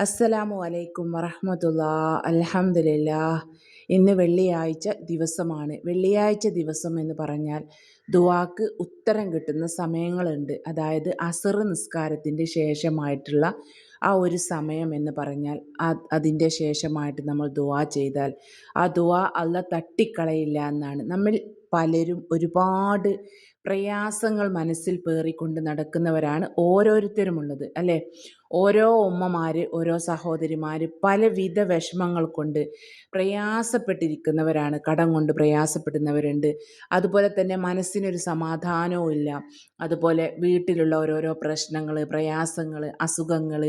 അസ്സലാമു അലൈക്കും വറഹമത്തുള്ള അൽഹംദുലില്ല ഇന്ന് വെള്ളിയാഴ്ച ദിവസമാണ്. വെള്ളിയാഴ്ച ദിവസം എന്ന് പറഞ്ഞാൽ ദുവാക്ക് ഉത്തരം കിട്ടുന്ന സമയങ്ങളുണ്ട്. അതായത് അസർ നിസ്കാരത്തിന്റെ ശേഷമായിട്ടുള്ള ആ ഒരു സമയം എന്ന് പറഞ്ഞാൽ അതിന്റെ ശേഷമായിട്ട് നമ്മൾ ദുവാ ചെയ്താൽ ആ ദുവാ അല്ല തട്ടിക്കളയില്ല എന്നാണ്. നമ്മൾ പലരും ഒരുപാട് പ്രയാസങ്ങൾ മനസ്സിൽ പേറിക്കൊണ്ട് നടക്കുന്നവരാണ് ഓരോരുത്തരുമുള്ളത്. അല്ലേ? ഓരോ ഉമ്മമാർ ഓരോ സഹോദരിമാർ പലവിധ വിഷമങ്ങൾ കൊണ്ട് പ്രയാസപ്പെട്ടിരിക്കുന്നവരാണ് കടം കൊണ്ട് പ്രയാസപ്പെടുന്നവരുണ്ട്. അതുപോലെ തന്നെ മനസ്സിനൊരു സമാധാനവും ഇല്ല. അതുപോലെ വീട്ടിലുള്ള ഓരോരോ പ്രശ്നങ്ങൾ പ്രയാസങ്ങൾ അസുഖങ്ങൾ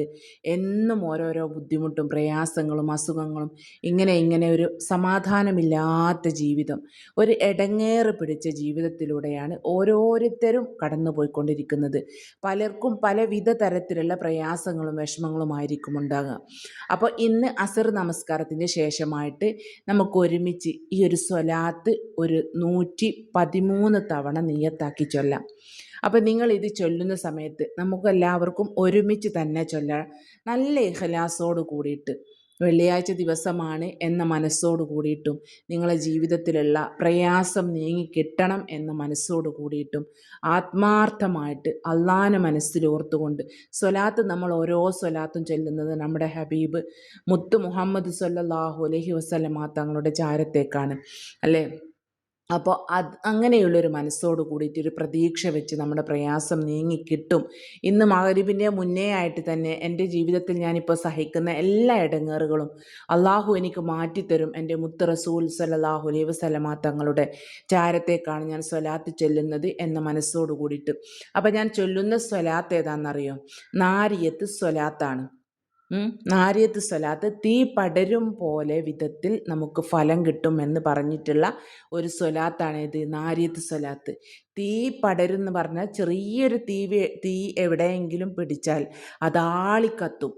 എന്നും ഓരോരോ ബുദ്ധിമുട്ടും പ്രയാസങ്ങളും അസുഖങ്ങളും ഇങ്ങനെ ഇങ്ങനെ ഒരു സമാധാനമില്ലാത്ത ജീവിതം ഒരു ഇടങ്ങേറ് പിടിച്ച ജീവിതത്തിലൂടെയാണ് ഓരോരുത്തരും കടന്നു പോയിക്കൊണ്ടിരിക്കുന്നത് പലർക്കും പലവിധ തരത്തിലുള്ള പ്രയാസങ്ങളും വിഷമങ്ങളുമായിരിക്കും ഉണ്ടാകുക. അപ്പോൾ ഇന്ന് അസർ നമസ്കാരത്തിന്റെ ശേഷമായിട്ട് നമുക്ക് ഒരുമിച്ച് ഈ ഒരു സ്വലാത്ത് ഒരു നൂറ്റി പതിമൂന്ന് തവണ നീയത്താക്കി ചൊല്ലാം. അപ്പോൾ നിങ്ങൾ ഇത് ചൊല്ലുന്ന സമയത്ത് നമുക്കെല്ലാവർക്കും ഒരുമിച്ച് തന്നെ ചൊല്ലാം. നല്ല ഇഹലാസോട് കൂടിയിട്ട് വെള്ളിയാഴ്ച ദിവസമാണ് എന്ന മനസ്സോട് കൂടിയിട്ടും നിങ്ങളെ ജീവിതത്തിലുള്ള പ്രയാസം നീങ്ങി കിട്ടണം എന്ന മനസ്സോട് കൂടിയിട്ടും ആത്മാർത്ഥമായിട്ട് അള്ളാന മനസ്സിലോർത്തുകൊണ്ട് സ്വലാത്ത് നമ്മൾ ഓരോ സ്വലാത്തും ചെല്ലുന്നത് നമ്മുടെ ഹബീബ് മുത്ത് മുഹമ്മദ് സല്ലാഹു അലഹി വസ്ലമാ തങ്ങളുടെ ചാരത്തേക്കാണ്. അല്ലേ? അപ്പോൾ അത് അങ്ങനെയുള്ളൊരു മനസ്സോട് കൂടിയിട്ട് ഒരു പ്രതീക്ഷ വെച്ച് നമ്മുടെ പ്രയാസം നീങ്ങിക്കിട്ടും ഇന്ന് മകരിബിന്റെ മുന്നേ ആയിട്ട് തന്നെ എന്റെ ജീവിതത്തിൽ ഞാനിപ്പോൾ സഹിക്കുന്ന എല്ലാ ഇടങ്ങേറുകളും അള്ളാഹു എനിക്ക് മാറ്റിത്തരും. എന്റെ മുത്ത് റസൂൽ സലാഹു അലൈ വസലമ തങ്ങളുടെ ചാരത്തേക്കാണ് ഞാൻ സ്വലാത്ത് ചെല്ലുന്നത് എന്ന മനസ്സോട് കൂടിയിട്ട്. അപ്പോൾ ഞാൻ ചൊല്ലുന്ന സ്വലാത്ത് ഏതാണെന്നറിയോ? നാരിയത്ത് സ്വലാത്താണ്. നാരിയത്ത് സ്വലാത്ത് തീ പടരും പോലെ വിധത്തിൽ നമുക്ക് ഫലം കിട്ടും എന്ന് പറഞ്ഞിട്ടുള്ള ഒരു സ്വലാത്താണ് ഇത് നാരിയത്ത് സ്വലാത്ത്. തീ പടരും എന്ന് പറഞ്ഞാൽ ചെറിയൊരു തീ തീ എവിടെയെങ്കിലും പിടിച്ചാൽ അതാളിക്കത്തും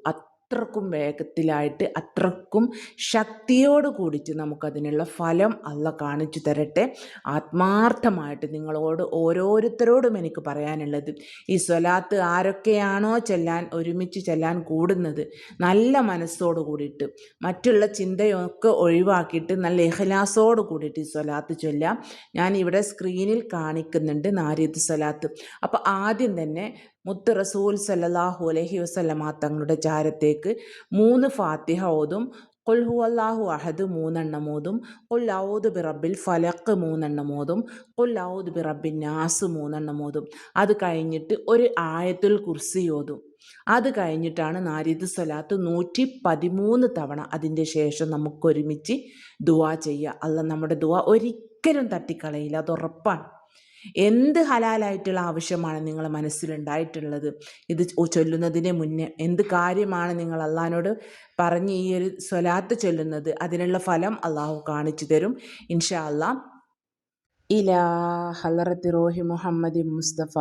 അത്രക്കും വേഗത്തിലായിട്ട് അത്രക്കും ശക്തിയോട് കൂടിച്ച് നമുക്കതിനുള്ള ഫലം അല്ല കാണിച്ചു തരട്ടെ. ആത്മാർത്ഥമായിട്ട് നിങ്ങളോട് ഓരോരുത്തരോടും എനിക്ക് പറയാനുള്ളത് ഈ സ്വലാത്ത് ആരൊക്കെയാണോ ചെല്ലാൻ ഒരുമിച്ച് ചെല്ലാൻ കൂടുന്നത് നല്ല മനസ്സോട് കൂടിയിട്ട് മറ്റുള്ള ചിന്തയൊക്കെ ഒഴിവാക്കിയിട്ട് നല്ല ഇഹലാസോട് കൂടിയിട്ട് ഈ സ്വലാത്ത് ചൊല്ലാം. ഞാൻ ഇവിടെ സ്ക്രീനിൽ കാണിക്കുന്നുണ്ട് നാരിയത്ത് സ്വലാത്ത്. അപ്പോൾ ആദ്യം തന്നെ മുത്ത് റസൂൽ സല്ലാഹു അലഹി വസ്ലമ തങ്ങളുടെ ചാരത്തേക്ക് മൂന്ന് ഫാത്തിഹ ഓതും. കൊൽ ഹു അള്ളാഹു അഹദ് മൂന്നെണ്ണം ഓതും. കൊൽ ഔദ് ബിറബിൽ ഫലക്ക് മൂന്നെണ്ണം ഓതും. കൊൽ ഔദ് ബിറബിൻ നാസ് മൂന്നെണ്ണം ഓതും. അത് കഴിഞ്ഞിട്ട് ഒരു ആയത്തുൽ കുർസി ഓതും. അത് കഴിഞ്ഞിട്ടാണ് നാരിദ് സ്വലാത്ത് നൂറ്റി പതിമൂന്ന് തവണ അതിന്റെ ശേഷം നമുക്കൊരുമിച്ച് ദുവാ ചെയ്യുക. അല്ല നമ്മുടെ ദുവാ ഒരിക്കലും തട്ടിക്കളയില്ല. അത് ഉറപ്പാണ്. എന്ത് ഹലാലായിട്ടുള്ള ആവശ്യമാണ് നിങ്ങൾ മനസ്സിലുണ്ടായിട്ടുള്ളത്? ഇത് ചൊല്ലുന്നതിന് മുന്നേ എന്ത് കാര്യമാണ് നിങ്ങൾ അള്ളഹാനോട് പറഞ്ഞ് ഈ ഒരു സ്വലാത്ത് ചൊല്ലുന്നത്? അതിനുള്ള ഫലം അള്ളാഹു കാണിച്ചു തരും. ഇൻഷാ അല്ല ഇലാ ഹലറത്തി റോഹി മുഹമ്മദ് മുസ്തഫ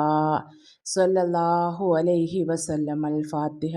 സല്ലല്ലാഹു അലൈഹി വസല്ലം അൽ ഫാത്തിഹ.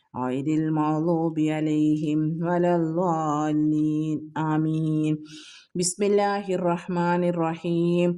غير المغضوب عليهم ولا الضالين. آمين. بسم الله الرحمن الرحيم.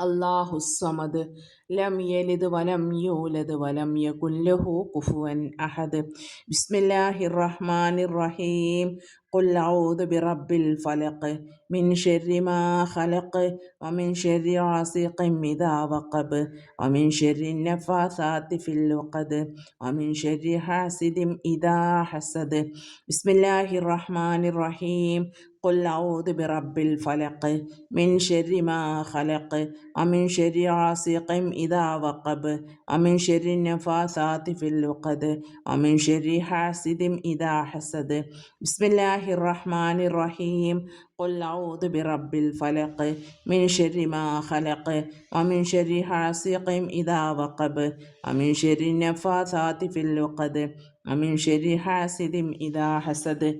الله الصمد لم يلد ولم يولد ولم يكن له كفوا أحد بسم الله الرحمن الرحيم قل أعوذ برب الفلق من شر ما خلق ومن شر غاسق إذا وقب ومن شر النفاثات في العقد ومن شر حاسد إذا حسد بسم الله الرحمن الرحيم قل أعوذ برب الفلق من شر ما خلق ومن شر غاسق إذا وقب ومن شر النفاثات في العقد ومن شر حاسد إذا حسد. بسم الله الرحمن الرحيم. قل أعوذ برب الفلق من شر ما خلق ومن شر حاسق إذا وقب ومن شر النفاثات في العقد ومن شر حاسد إذا حسد.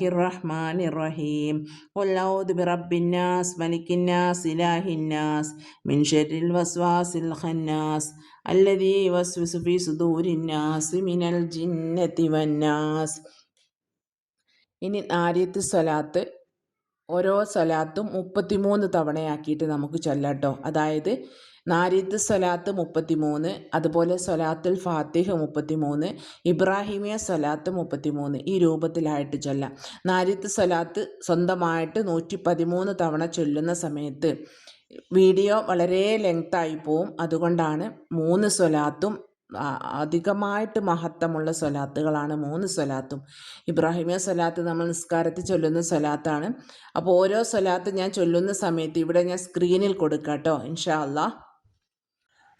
റഹീം ഇലാഹിന്നാസ് വസ്വാസിൽ ഖന്നാസ് ഫി സുദൂരിന്നാസ് മിനൽ ജിന്നത്തി വന്നാസ്. ഇനി സ്വലാത്ത് ഓരോ സ്വലാത്തും മുപ്പത്തിമൂന്ന് തവണയാക്കിയിട്ട് നമുക്ക് ചൊല്ലാട്ടോ അതായത് നാരിത്ത് സ്വലാത്ത് മുപ്പത്തി മൂന്ന് അതുപോലെ സ്വലാത്തുൽ ഫാത്തിഹ് മുപ്പത്തി മൂന്ന് ഇബ്രാഹിമിയ സ്വലാത്ത് മുപ്പത്തി മൂന്ന് ഈ രൂപത്തിലായിട്ട് ചൊല്ലാം. നാരിത്ത് സ്വലാത്ത് സ്വന്തമായിട്ട് നൂറ്റി പതിമൂന്ന് തവണ ചൊല്ലുന്ന സമയത്ത് വീഡിയോ വളരെ ലെങ്തായി പോവും. അതുകൊണ്ടാണ് മൂന്ന് സ്വലാത്തും അധികമായിട്ട് മഹത്വമുള്ള സ്വലാത്തുകളാണ് മൂന്ന് സ്വലാത്തും. ഇബ്രാഹിമിയ സ്വലാത്ത് നമ്മൾ നിസ്കാരത്തിൽ ചൊല്ലുന്ന സ്വലാത്താണ്. അപ്പോൾ ഓരോ സ്വലാത്ത് ഞാൻ ചൊല്ലുന്ന സമയത്ത് ഇവിടെ ഞാൻ സ്ക്രീനിൽ കൊടുക്കാം കേട്ടോ ഇൻഷാ അള്ളാഹ്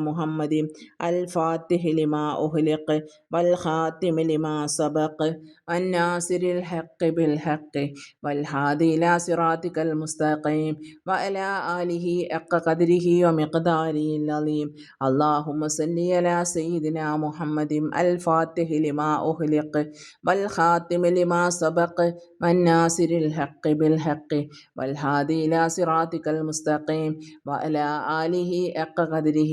محمد. الفاتح لما أهلق والخاتم لما سبق. والناصر الحق بالحق والهادي إلى صراطك المستقيم وعلى آله حق قدره ومقداره العظيم. اللهم صل على سيدنا محمد. الفاتح لما أهلق والخاتم لما سبق والناصر الحق بالحق والهادي إلى صراطك المستقيم وعلى آله حق قدره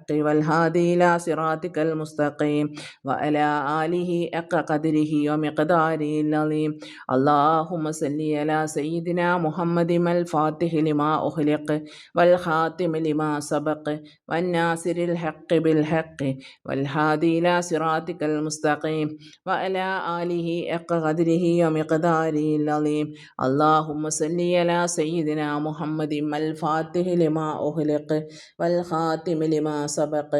والهادي إلى صراطك المستقيم وعلى آله حق قدره ومقداره العظيم اللهم صل على سيدنا محمد الفاتح لما أخلق والخاتم لما سبق والناصر الحق بالحق والهادي إلى صراطك المستقيم وعلى آله حق قدره ومقداره العظيم اللهم صل على سيدنا محمد الفاتح لما أغلق والخاتم لما സബഖ്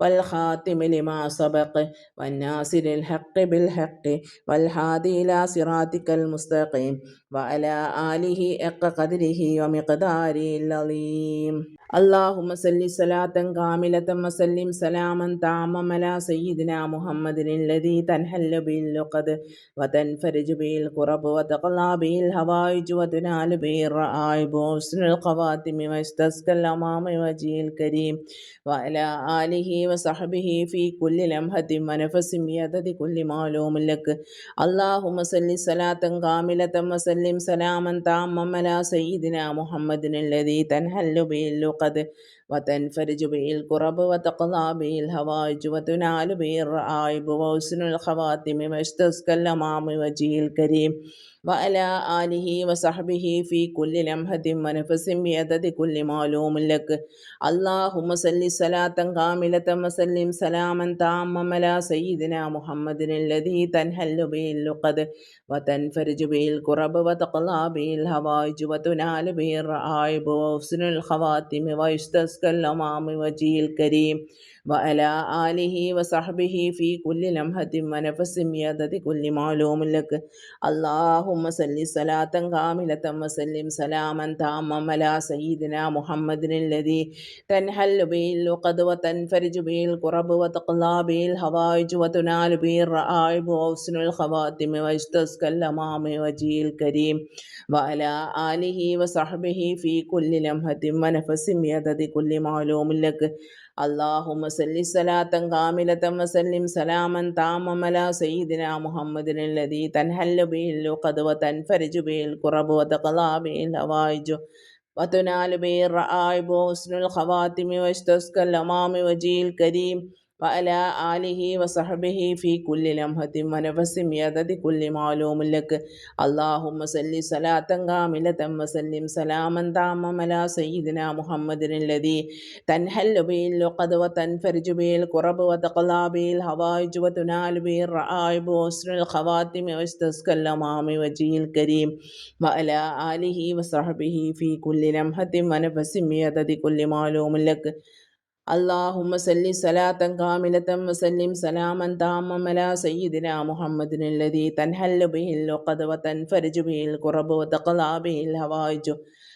والخاتم لما سبق والناصر الحق بالحق والهادي إلى صراطك المستقيم وعلى آله حق قدره ومقداره العظيم اللهم صل صلاة كاملة وسلم سلاما تاما على سيدنا محمد الذي تنحل به اللقد وتنفرج به الكرب وتقلى به الهوائج وتنال به الرائب وحسن الخواتم واستسقى الأمام وجه الكريم وعلى آله وصحبه في كل لمحة ونفس بعدد كل معلوم لك اللهم صل صلاة كاملة وسلم سلاما تاما على سيدنا محمد الذي تنحل به اللقد وتنفرج به الكرب وتقضى به الهوائج وتنال به الرائب وحسن الخواتم واستسقى الأمام وجه الكريم وعلى آله وصحبه في كل لمحة ونفس بعدد كل معلوم لك اللهم صل صلاة كاملة وسلم سلاما تاما على سيدنا محمد الذي تنحل به اللقد وتنفرج به الكرب وتقضى به الهوائج وتنال به الرائب وحسن الخواتم ويستسقى الأمام وجه الكريم وعلى آله وصحبه في كل لمحة ونفس بعدد كل معلوم لك. اللهم صل صلاة كاملة وسلم سلاما تاما على سيدنا محمد الذي تنحل به اللقد وتنفرج به الكرب وتقضى به الهوائج وتنال به الرائب وحسن الخواتم واستسقى الأمام وجه الكريم. وعلى آله وصحبه في كل لمحة ونفس بعدد كل معلوم لك. اللهم صل صلاة كاملة وسلم سلاما تاما على سيدنا محمد الذي تنحل به اللقد وتنفرج به الكرب وتقضى به الهوائج وتنال به الرائب وحسن الخواتم واستسقى الأمام وجه الكريم വഅല ആലിഹി വസഹബിഹി ഫി കുല്ലി ലംഹത്തിൻ വനഫസിം യദതി കുല്ലി മാലൂമുൻ ലക് അല്ലാഹുമ്മ സല്ലി സലാത്തൻ കാമിലതൻ വസല്ലിം സലാമൻ താമമ അലാ സയ്യിദിന മുഹമ്മദിൻ ലദി തൻഹല്ലു ബിൽ ലുഖദ് വതൻഫരിജു ബിൽ ഖുറബ് വതഖലാ ബിൽ ഹവായിജ് വതുനാലു ബിൽ റആയിബ് വസ്രുൽ ഖവാത്തിം വസ്തസ്കൽ മാമി വജീൽ കരീം. വഅല ആലിഹി വസഹബിഹി ഫി കുല്ലി ലംഹത്തിൻ വനഫസിം യദതി കുല്ലി മാലൂമുൻ ലക് اللهم صل صلاة كاملة وسلم سلاما تاما على سيدنا محمد الذي تنحل به اللقد وتنفرج به الكرب وتقضى به الهوائج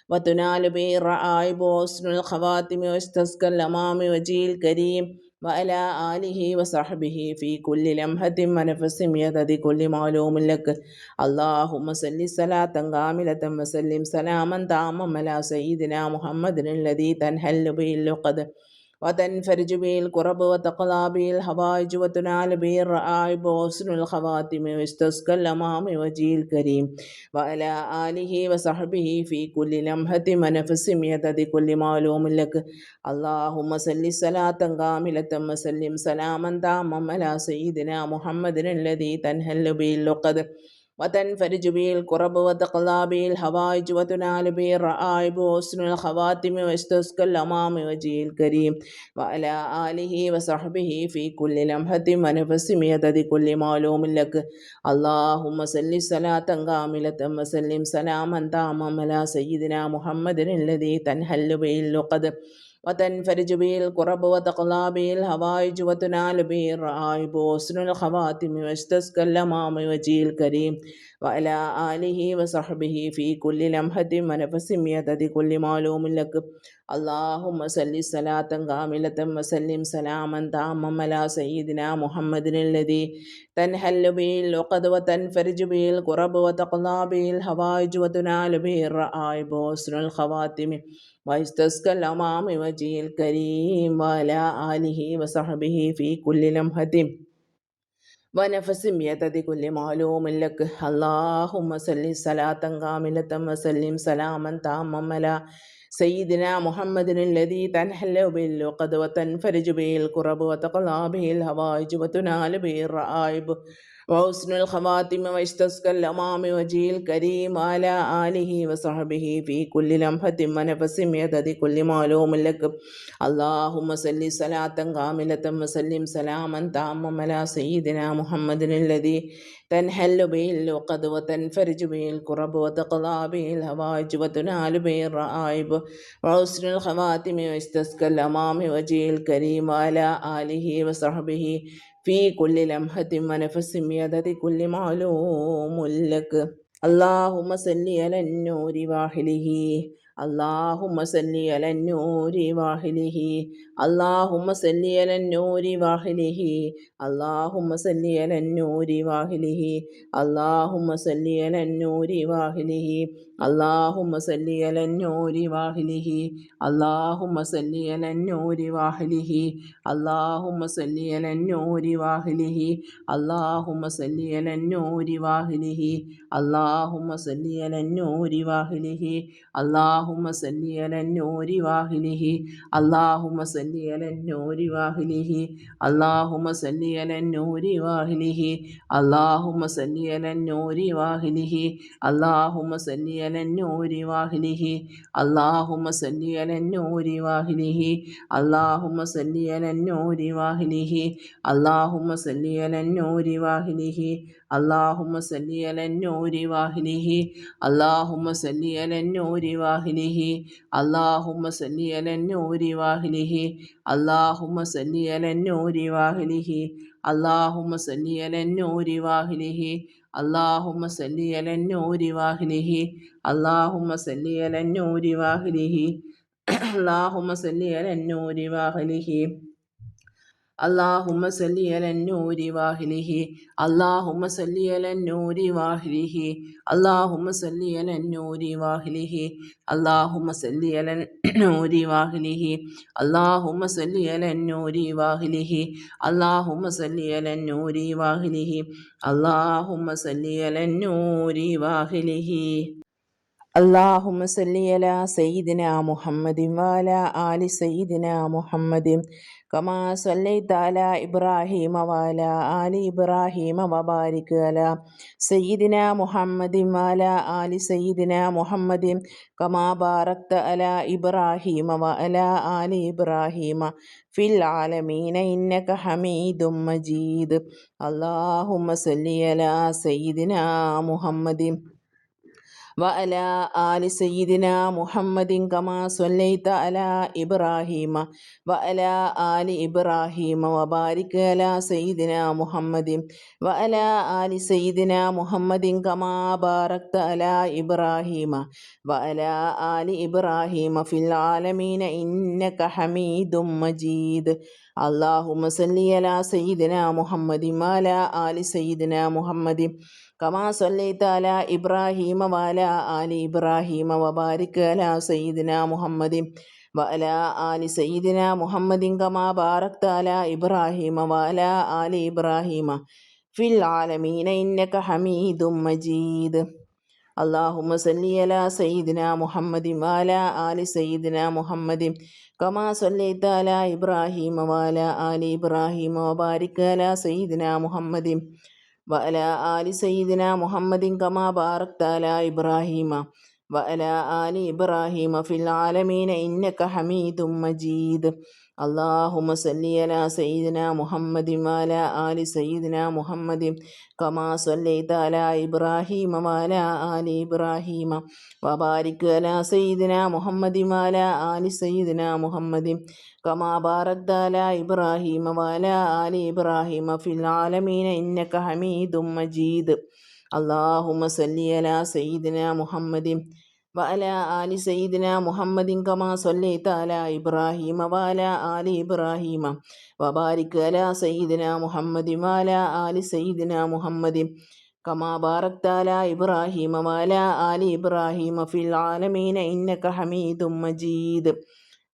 وتنال به الرائب وحسن الخواتم واستسقى الأمام وجه الكريم وعلى آله وصحبه في كل لمحة ونفس بعدد كل معلوم لك اللهم صل صلاة كاملة وسلم سلاما تاما على سيدنا محمد الذي تنحل به اللقد وتنفرج به الكرب وتقضى به الحوائج وتنال به الرائب وحسن الخواتم واستسقى الأمام وجه الكريم وعلى آله وصحبه في كل لمحة ونفس بعدد كل معلوم لك اللهم صل صلاة كاملة وسلم سلاما تاما على سيدنا محمد الذي تنهل به اللقد وتنفرج به الكرب وتقضى به الحوائج وتنال به الرائب وحسن الخواتم واستسقى الأمام وجهه الكريم وعلى آله وصحبه في كل لمحة ونفس بعدد كل معلوم لك اللهم صل صلاة كاملة وسلم سلاما تاما على سيدنا محمد الذي تنحل به اللقد وتنفرج به الكرب وتقضى به الهوائج وتنال به الرائب وحسن الخواتم واستسقى الأمام وجهه الكريم വല ആലിഹി വസഹബിഹി ഫീ കുല്ലി ലംഹത്തി മനഫസിമിയതതി കുല്ലി മാലൂമില്ലക്ക് അള്ളാഹും വസല്ലി സലാത്തം കാമിലത്തം വസല്ലിം സലാമൻ താമം അല സയ്യിദിന മുഹമ്മദിനുല്ലതി തൻഹല്ലു ബിയിൽ ഒക്കത് വ തൻഫരിജു ബിയിൽ കുറബ് വ തഖ്ലാ ബിയിൽ ഹവായിജു വ തുനാലു ബിയിൽ റആയി ബോസ്നുൽ ഖവാത്തിമി ويستسقى الأمام وجه الكريم وعلى آله وصحبه في كل لمحة ونفس بيدد كل معلوم لك. اللهم صل صلاة كاملة وسلم سلاما تاما على سيدنا محمد الذي تنحل به اللقد وتنفرج به الكرب وتقضى به الهوائج وتنال به الرائب وحسن الخواتم واستسقى الأمام وجه الكريم على آله وصحبه في كل لمحة ونفس بعدد كل معلوم لك اللهم صل صلاة كاملة وسلم سلاما تاما على سيدنا محمد الذي تنحل به العقد وتنفرج به الكرب وتقضى به الهوائج وتنال به الرائب وحسن الخواتم واستسقى الأمام وجه الكريم على آله وصحبه في كل لمحة ونفس بعدد كل معلوم لك اللهم صل على النور واحله അള്ളാഹുമ്മ സല്ലി അലന്നൂരി വാഹിലിഹി അള്ളാഹുമ്മ സല്ലി അലന്നൂരി വാഹിലിഹി അള്ളാഹുമ്മ സല്ലി അലന്നൂരി വാഹിലിഹി അള്ളാഹുമ്മ സല്ലി അലന്നൂരി വാഹിലിഹി അള്ളാഹുമ്മ സല്ലി അലന്നൂരി വാഹിലിഹി അള്ളാഹുമ്മ സല്ലി അലന്നൂരി വാഹിലിഹി അള്ളാഹുമ്മ സല്ലി അലന്നൂരി വാഹിലിഹി അള്ളാഹുമ്മ സല്ലി അലന്നൂരി വാഹിലിഹി അള്ളാഹുമ്മ സല്ലി അലന്നൂരി വാഹിലിഹി അള്ളാഹു അള്ളാഹുമ സല്ലിയലന്നോരി വാഹിലിഹി അള്ളാഹുമ സല്ലിയലന്നോരി വാഹിലിഹി صل على النور واحله اللهم صل على النور واحله اللهم صل على النور واحله اللهم صل على النور واحله اللهم صل على النور واحله اللهم صل على النور واحله اللهم صل على النور واحله اللهم صل على النور واحله اللهم صل على النور واحله اللهم صل على النور واحله اللهم صل على النور واهله اللهم صل على النور واهله اللهم صل على النور واهله اللهم صل على النور واهله اللهم صل على النور واهله അള്ളാഹുമ സല്ലിയലന്നൂരി വാഹിലിഹി അള്ളാഹുമ സല്ലിയലന്നൂരി വാഹിലിഹി അള്ളാഹുമ സല്ലിയലന്നൂരി വാഹിലിഹി അള്ളാഹുമ സല്ലിയലന്നൂരി വാഹിലിഹി അള്ളാഹുമ സല്ലിയലന്നൂരി വാഹിലിഹി അള്ളാഹുമ സല്ലിയലന്നൂരി വാഹിലിഹി അള്ളാഹുമ സല്ലിയലന്നൂരി വാഹിലിഹി. اللهم صل على سيدنا محمد وعلى آل سيدنا കമാ സല്ലൈത്താല ഇബ്രാഹീമ വാല ആലി ഇബ്രാഹീമ വബാരിക് അല സയ്യിദിന മുഹമ്മദിം വാല ആലി സയ്യിദിന മുഹമ്മദിം കമാ ബാറക്ത അല ഇബ്രാഹീമ വ ആലി ഇബ്രാഹിമ ഫിൽ ആലമീന ഇന്നക ഹമീദും മജീദ് അള്ളാഹുമ്മ സല്ലി അല സയ്യിദിന മുഹമ്മദിം വഅല ആലി സയ്യിദിന മുഹമ്മദിൻ കമാ സല്ലൈത അല ഇബ്രാഹീമ. വഅല ആലി ഇബ്രാഹീമ വബാരിക അല സയ്യിദിന മുഹമ്മദിൻ. വഅല ആലി സയ്യിദിന മുഹമ്മദിൻ കമാ ബാറക്ത അല ഇബ്രാഹീമ. വഅല ആലി ഇബ്രാഹീമ ഫിൽ ആലമീന ഇന്നക ഹമീദും മജീദ്. അല്ലാഹുമ്മ സല്ലി അല സയ്യിദിന മുഹമ്മദിൻ വഅല ആലി സയ്യിദിന മുഹമ്മദിൻ. കമാ ഇബ്രാഹീമ വാല ആലി ഇബ്രാഹീമ വബാരിക് അല സയ്യിദിന മുഹമ്മദി വഅല ആലി സയ്യിദിന മുഹമ്മദിൻ കമാ ബാറക്താല ഇബ്രാഹീമ വാല ആലി ഇബ്രാഹീമ ഫിൽ ആലമീന ഇന്നക ഹമീദും മജീദ്. അള്ളാഹുമ സല്ലി അല സയ്യിദിന മുഹമ്മദി വാല ആലി സയ്യിദിന മുഹമ്മദി കമാ സൊല്ലൈത്ത ഇബ്രാഹീമ വാല ആലി ഇബ്രാഹീമ വബാരിക് അല സയ്യിദിന മുഹമ്മദി വഅല ആലി സയ്യിദിന മുഹമ്മദിൻ കമാ ബാറക്താല ഇബ്രാഹീമ വഅല ആലി ഇബ്രാഹീമ ഫിൽ ആലമീന ഇന്നക ഹമീദും മജീദ്. അള്ളാഹുമ സല്ലി അല സയ്യിദിന മുഹമ്മദിൻ വാല ആലി സയ്യിദിന മുഹമ്മദിൻ കമാ സല്ലൈത അല ഇബ്രാഹീമ വാല ആലി ഇബ്രാഹീമ വബാരിക് അല സയ്യിദിന മുഹമ്മദിൻ വാല ആലി സയ്യിദിന മുഹമ്മദിൻ. كما باركت على إبراهيم وعلى آل إبراهيم في العالمين إنك حميد مجيد اللهم صل على سيدنا محمد وعلى آل سيدنا محمد كما صليت على إبراهيم وعلى آل إبراهيم وبارك على سيدنا محمد وعلى آل سيدنا محمد كما باركت على إبراهيم وعلى آل إبراهيم في العالمين إنك حميد مجيد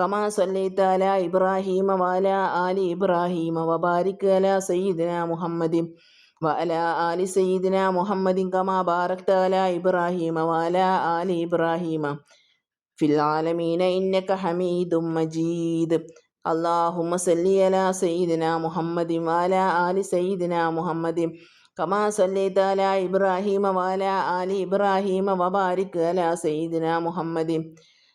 കമാ സല്ലൈത്ത ഇബ്രാഹീമ വാല ആലി ഇബ്രാഹീമ വബാരിക് അല സയ്യിദിന മുഹമ്മദിൻ വാല ആലി സയ്യിദിന മുഹമ്മദിൻ കമാ ബാറക്ത അല ഇബ്രാഹീമ വാല ആലി ഇബ്രാഹീമ ഫിൽ ആലമീന ഇന്നക ഹമീദും മജീദ് അള്ളാഹുമ്മ സല്ലി അല സയ്യിദിന മുഹമ്മദിൻ വാല ആലി സയ്യിദിന മുഹമ്മദിൻ കമാ സല്ലൈത്ത ഇബ്രാഹീമ വാല ആലി ഇബ്രാഹീമ വബാരിക് അല സയ്യിദിന മുഹമ്മദിൻ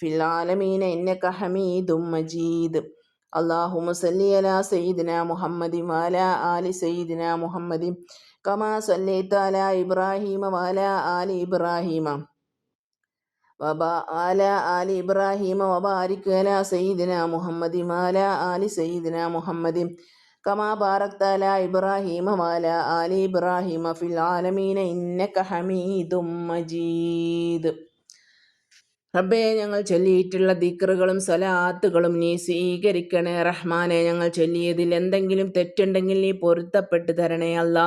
ഫിലാലമീന എന്നക്ക ഹമീദും മജീദ്. അള്ളാഹുമ സല്ലി അലാ സയ്യിദിന മുഹമ്മദി വാല ആലി സയ്യിദിന മുഹമ്മദി. കമാ സല്ലൈത്ത അലാ ഇബ്രാഹീമ വാല ആലി ഇബ്രാഹീമ. വബ ആല ആലി ഇബ്രാഹീമ വബാരിക് അലാ സയ്യിദിന മുഹമ്മദി വാല ആലി സയ്യിദിന മുഹമ്മദി. കമാ ബാറക്ത അലാ ഇബ്രാഹീമ വാല ആലി ഇബ്രാഹീമ. ഫിൽ ആലമീന ഇന്നക ഹമീദും മജീദ്. റബ്ബേ ഞങ്ങൾ ചൊല്ലിയിട്ടുള്ള ദിക്റുകളും സ്വലാത്തുകളും നീ സ്വീകരിക്കണേ. റഹ്മാനെ ഞങ്ങൾ ചൊല്ലിയതിൽ എന്തെങ്കിലും തെറ്റുണ്ടെങ്കിൽ നീ പൊരുത്തപ്പെട്ട് തരണേ അല്ല.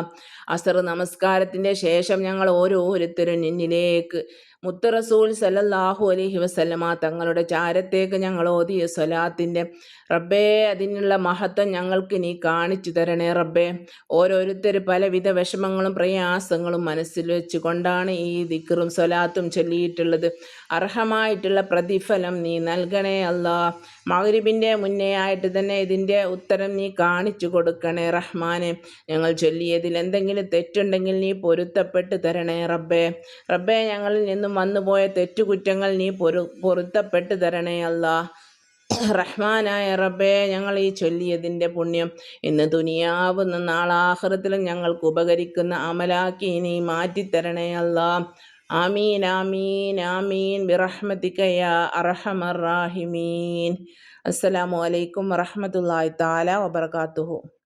അസർ നമസ്കാരത്തിന്റെ ശേഷം ഞങ്ങൾ ഓരോരുത്തരും നിന്നിലേക്ക്. മുത്തറസൂൽ സലല്ലാഹു അലഹി വസല്ലമ തങ്ങളുടെ ചാരത്തേക്ക് ഞങ്ങൾ ഓതിയ സ്വലാത്തിന്റെ റബ്ബേ അതിനുള്ള മഹത്വം ഞങ്ങൾക്ക് നീ കാണിച്ചു തരണേ റബ്ബേ. ഓരോരുത്തർ പലവിധ വിഷമങ്ങളും പ്രയാസങ്ങളും മനസ്സിൽ വെച്ചുകൊണ്ടാണ് ഈ ദിക്കറും സ്വലാത്തും ചൊല്ലിയിട്ടുള്ളത്. അർഹമായിട്ടുള്ള പ്രതിഫലം നീ നൽകണേ അല്ല. മകരിബിന്റെ മുന്നേ ആയിട്ട് തന്നെ ഇതിന്റെ ഉത്തരം നീ കാണിച്ചു കൊടുക്കണേ റഹ്മാനെ. ഞങ്ങൾ ചൊല്ലിയതിൽ എന്തെങ്കിലും തെറ്റുണ്ടെങ്കിൽ നീ പൊരുത്തപ്പെട്ട് തരണേ റബ്ബേ. റബ്ബേ ഞങ്ങളിൽ നിന്നും വന്നുപോയ തെറ്റുകുറ്റങ്ങൾ നീ പൊരു പൊരുത്തപ്പെട്ട് തരണേ അല്ല. റഹ്മാനായ റബ്ബേ ഞങ്ങൾ ഈ ചൊല്ലിയതിന്റെ പുണ്യം ഇന്ന് ദുനിയാവുന്ന നാളാഹൃത്തിലും ഞങ്ങൾക്ക് ഉപകരിക്കുന്ന അമലാക്കി നീ മാറ്റിത്തരണേ അല്ല. ആമീൻ ആമീൻ ആമീൻ. ബിറഹ്മത്തിക്കയ അറഹമർ റാഹിമീൻ. അസ്സലാമു അലൈക്കും വറഹമത്തല്ലാഹി താല വബർക്കാത്തുഹു